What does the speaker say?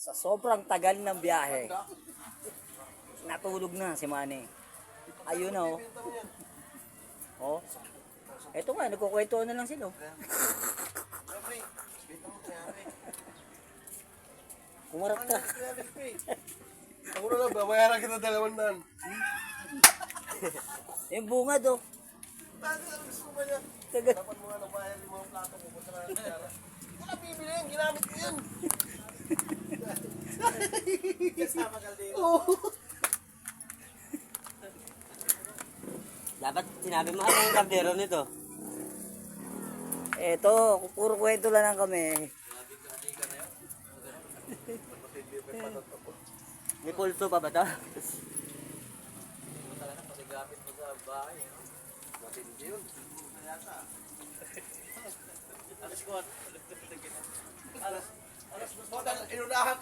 Sa sobrang tagal ng biyahe, natulog na si Manny. Ayun na oh. Oh. Eto nga, nagkukwento na lang sila. oh. Kumarap ka. Ako na lang, babayaran kita dalawang nan. Yung bungad oh. Bakit ang gusto mo ba niya? Dapat mo nga nabayad yung mga plato ko. Punta na bibili yan, ginamit ko yan. Kasama ka din. Oo. Dapat sinabi mo ano yung kaldero nito. Eto, puro kwento lang kami. May pulso pa ba to? Matindi yun. Alas ko. Alas. Alas. Inunahan ka